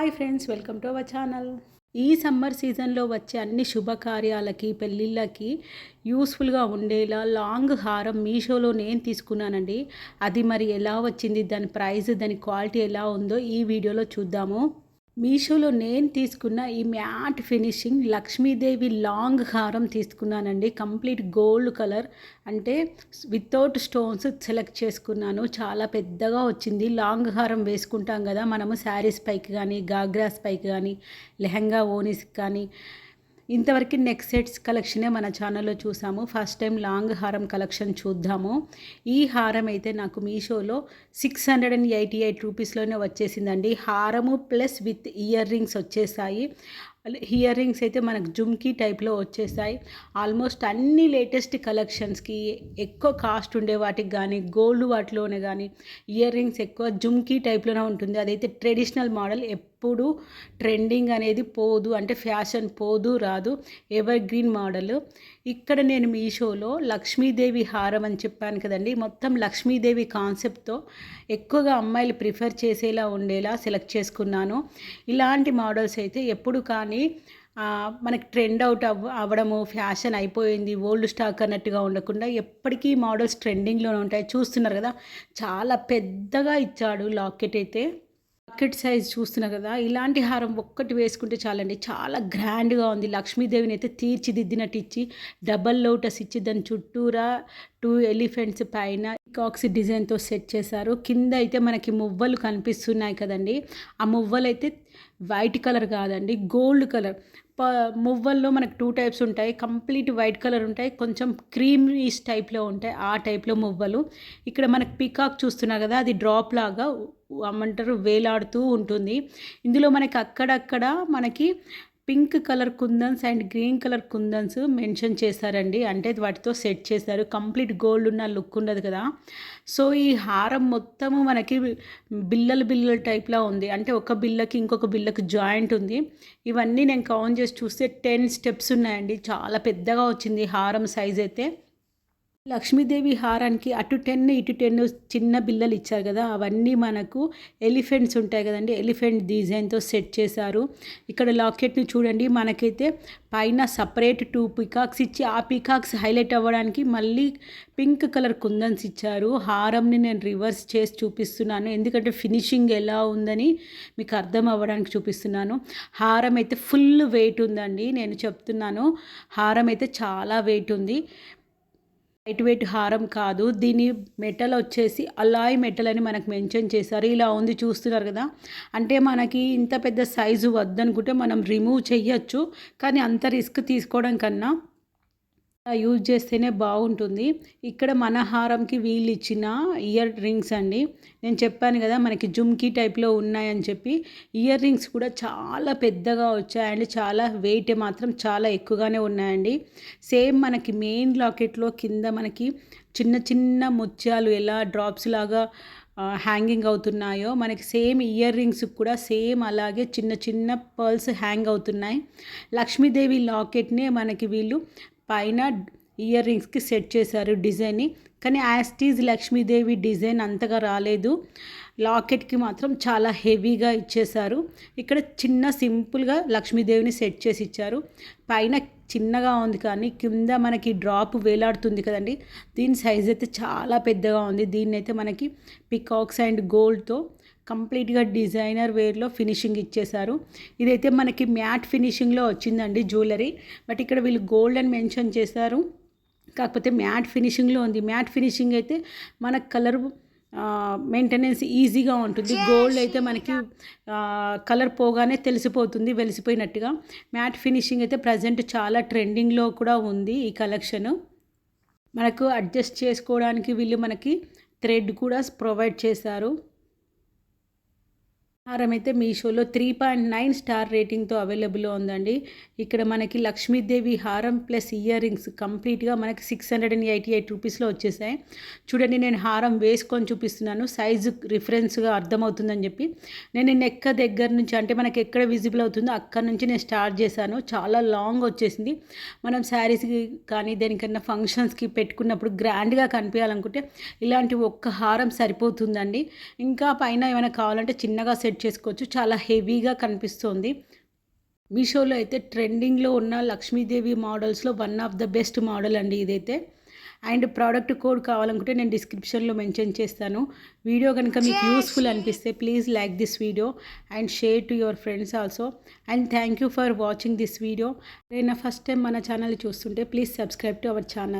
Hi friends welcome to our channel. ఈ summer సీజన్లో వచ్చే అన్ని శుభకార్యాలకి పెళ్ళిళ్ళకి యూస్ఫుల్గా ఉండేలా లాంగ్ హారం మీషోలో నేను తీసుకున్నానండి. అది మరి ఎలా వచ్చింది దాని ప్రైస్ దాని క్వాలిటీ ఎలా ఉందో ఈ వీడియోలో చూద్దాము. మీషోలో నేను తీసుకున్న ఈ మ్యాట్ ఫినిషింగ్ లక్ష్మీదేవి లాంగ్ హారం తీసుకున్నానండి. Complete gold colour. అంటే వితౌట్ స్టోన్స్ సెలెక్ట్ చేసుకున్నాను. చాలా పెద్దగా వచ్చింది. లాంగ్ హారం వేసుకుంటాం కదా మనము. శారీస్ పైకి కానీ గాగ్రాస్ పైకి కానీ లెహంగా ఓనీస్కి కానీ ఇంతవరకు నెక్ సెట్స్ కలెక్షనే మన ఛానల్లో చూసాము. ఫస్ట్ టైం లాంగ్ హారం కలెక్షన్ చూద్దాము. ఈ హారం అయితే నాకు మీషోలో six hundred and eighty eight రూపీస్లోనే వచ్చేసిందండి. హారము ప్లస్ విత్ ఇయర్ రింగ్స్ వచ్చేసాయి. ఇయర్ రింగ్స్ అయితే మనకు జుమ్కీ టైప్లో వచ్చేసాయి. ఆల్మోస్ట్ అన్ని లేటెస్ట్ కలెక్షన్స్కి ఎక్కువ కాస్ట్ ఉండే వాటికి కానీ గోల్డ్ వాటిలోనే కానీ ఇయర్ రింగ్స్ ఎక్కువ జుమ్కీ టైప్లోనే ఉంటుంది. అదైతే ట్రెడిషనల్ మోడల్ ఎప్పుడు ట్రెండింగ్ అనేది పోదు అంటే ఫ్యాషన్ పోదు రాదు. Ever green model. ఇక్కడ నేను మీషోలో లక్ష్మీదేవి హారం అని చెప్పాను కదండి. మొత్తం లక్ష్మీదేవి కాన్సెప్ట్తో ఎక్కువగా అమ్మాయిలు ప్రిఫర్ చేసేలా ఉండేలా సెలెక్ట్ చేసుకున్నాను. ఇలాంటి మోడల్స్ అయితే ఎప్పుడు కానీ మనకి ట్రెండ్ అవుట్ అవ్ అవ్వడము ఫ్యాషన్ అయిపోయింది ఓల్డ్ స్టాక్ అన్నట్టుగా ఉండకుండా ఎప్పటికీ మోడల్స్ ట్రెండింగ్లోనే ఉంటాయి. చూస్తున్నారు కదా చాలా పెద్దగా ఇచ్చాడు లాకెట్ అయితే. బకెట్ సైజ్ చూస్తున్నా కదా ఇలాంటి హారం ఒక్కటి వేసుకుంటే చాలండి. చాలా గ్రాండ్గా ఉంది. లక్ష్మీదేవిని అయితే తీర్చిదిద్దినట్టు ఇచ్చి డబల్ లోటస్ ఇచ్చి దాని చుట్టూరా టూ ఎలిఫెంట్స్ పైన పీకాక్స్ డిజైన్తో సెట్ చేశారు. కింద అయితే మనకి మువ్వలు కనిపిస్తున్నాయి కదండి. ఆ మువ్వలు అయితే వైట్ కలర్ కాదండి గోల్డ్ కలర్. ప మువ్వల్లో మనకు టూ టైప్స్ ఉంటాయి. కంప్లీట్ వైట్ కలర్ ఉంటాయి కొంచెం క్రీమీస్ టైప్లో ఉంటాయి ఆ టైప్లో మువ్వలు. ఇక్కడ మనకు పికాక్ చూస్తున్నారు కదా అది డ్రాప్ లాగా అమ్మంటారు వేలాడుతూ ఉంటుంది. ఇందులో మనకి అక్కడక్కడ మనకి pink colour kundans and green colour kundans mention చేశారండి. అంటే వాటితో సెట్ చేశారు. కంప్లీట్ గోల్డ్ ఉన్న లుక్ ఉండదు కదా. సో ఈ హారం మొత్తము మనకి బిల్లలు బిల్లల టైప్లో ఉంది. అంటే ఒక బిల్లకి ఇంకొక బిల్లకి జాయింట్ ఉంది. ఇవన్నీ నేను కౌంట్ చేసి చూస్తే టెన్ స్టెప్స్ ఉన్నాయండి. చాలా పెద్దగా వచ్చింది హారం సైజ్ అయితే. లక్ష్మీదేవి హారానికి అటు టెన్ ఇటు టెన్ చిన్న బిల్లలు ఇచ్చారు కదా అవన్నీ మనకు ఎలిఫెంట్స్ ఉంటాయి కదండి. ఎలిఫెంట్ డిజైన్తో సెట్ చేశారు. ఇక్కడ లాకెట్ని చూడండి మనకైతే పైన సపరేట్ టూ పికాక్స్ ఇచ్చి ఆ పికాక్స్ హైలైట్ అవ్వడానికి మళ్ళీ పింక్ కలర్ కుందన్స్ ఇచ్చారు. హారంని నేను రివర్స్ చేసి చూపిస్తున్నాను. ఎందుకంటే ఫినిషింగ్ ఎలా ఉందని మీకు అర్థం అవ్వడానికి చూపిస్తున్నాను. హారం అయితే ఫుల్ వెయిట్ ఉందండి నేను చెప్తున్నాను. హారం అయితే చాలా వెయిట్ ఉంది. లైట్ వెయిట్ హారం కాదు. దీని మెటల్ వచ్చేసి అలాయ్ మెటల్ అని మనకు మెన్షన్ చేశారు. ఇలా ఉంది చూస్తున్నారు కదా. అంటే మనకి ఇంత పెద్ద సైజు వద్దనుకుంటే మనం రిమూవ్ చేయొచ్చు. కానీ అంత రిస్క్ తీసుకోవడం కన్నా యూజ్ చేస్తేనే బాగుంటుంది. ఇక్కడ మన హారంకి వీళ్ళు ఇచ్చిన ఇయర్ రింగ్స్ అండి. నేను చెప్పాను కదా మనకి జుమ్కీ టైప్లో ఉన్నాయని చెప్పి. ఇయర్ రింగ్స్ కూడా చాలా పెద్దగా వచ్చాయండి. చాలా వెయిట్ మాత్రం చాలా ఎక్కువగానే ఉన్నాయండి. సేమ్ మనకి మెయిన్ లాకెట్లో కింద మనకి చిన్న చిన్న ముత్యాలు ఎలా డ్రాప్స్ లాగా హ్యాంగింగ్ అవుతున్నాయో మనకి సేమ్ ఇయర్ రింగ్స్ కూడా సేమ్ అలాగే చిన్న చిన్న పర్ల్స్ హ్యాంగ్ అవుతున్నాయి. లక్ష్మీదేవి లాకెట్నే మనకి వీళ్ళు పైన ఇయర్ రింగ్స్కి సెట్ చేశారు డిజైన్ని. కానీ యాస్టీజ్ లక్ష్మీదేవి డిజైన్ అంతగా రాలేదు. లాకెట్కి మాత్రం చాలా హెవీగా ఇచ్చేశారు. ఇక్కడ చిన్న సింపుల్గా లక్ష్మీదేవిని సెట్ చేసి ఇచ్చారు. పైన చిన్నగా ఉంది కానీ కింద మనకి డ్రాప్ వేలాడుతుంది కదండి. దీని సైజ్ అయితే చాలా పెద్దగా ఉంది. దీన్ని అయితే మనకి పికాక్స్ అండ్ గోల్డ్తో కంప్లీట్గా డిజైనర్ వేర్లో ఫినిషింగ్ ఇచ్చేశారు. ఇదైతే మనకి మ్యాట్ ఫినిషింగ్లో వచ్చిందండి జ్యువెలరీ. బట్ ఇక్కడ వీళ్ళు గోల్డ్ అని మెన్షన్ చేశారు. కాకపోతే మ్యాట్ ఫినిషింగ్లో ఉంది. మ్యాట్ ఫినిషింగ్ అయితే మనకు కలర్ మెయింటెనెన్స్ ఈజీగా ఉంటుంది. గోల్డ్ అయితే మనకి కలర్ పోగానే తెలిసిపోతుంది వెలిసిపోయినట్టుగా. మ్యాట్ ఫినిషింగ్ అయితే ప్రజెంట్ చాలా ట్రెండింగ్లో కూడా ఉంది ఈ కలెక్షన్. మనకు అడ్జస్ట్ చేసుకోవడానికి వీళ్ళు మనకి థ్రెడ్ కూడా ప్రొవైడ్ చేశారు. హారం అయితే మీషోలో త్రీ పాయింట్ నైన్ స్టార్ రేటింగ్తో అవైలబుల్లో ఉందండి. ఇక్కడ మనకి లక్ష్మీదేవి హారం ప్లస్ ఇయర్ రింగ్స్ కంప్లీట్గా మనకి six hundred and eighty eight రూపీస్లో వచ్చేసాయి. చూడండి నేను హారం వేసుకొని చూపిస్తున్నాను. సైజు రిఫరెన్స్గా అర్థమవుతుందని చెప్పి. నేను నెక్క దగ్గర నుంచి అంటే మనకి ఎక్కడ విజిబుల్ అవుతుందో అక్కడ నుంచి నేను స్టార్ట్ చేశాను. చాలా లాంగ్ వచ్చేసింది. మనం శారీస్కి కానీ దేనికన్నా ఫంక్షన్స్కి పెట్టుకున్నప్పుడు గ్రాండ్గా కనిపించాలనుకుంటే ఇలాంటి ఒక్క హారం సరిపోతుందండి. ఇంకా పైన ఏమైనా కావాలంటే చిన్నగా సెట్ సెట్ చేసుకోవచ్చు. చాలా హెవీగా కనిపిస్తుంది. మీషోలో అయితే ట్రెండింగ్లో ఉన్న Lakshmidevi మోడల్స్లో one of the best model అండి ఇదైతే. అండ్ ప్రోడక్ట్ కోడ్ కావాలనుకుంటే నేను డిస్క్రిప్షన్లో మెన్షన్ చేస్తాను. వీడియో కనుక మీకు యూస్ఫుల్ అనిపిస్తే please like this video and share to your friends also. And thank you for watching this video. నేను ఫస్ట్ టైం మన ఛానల్ చూస్తుంటే please subscribe to our channel.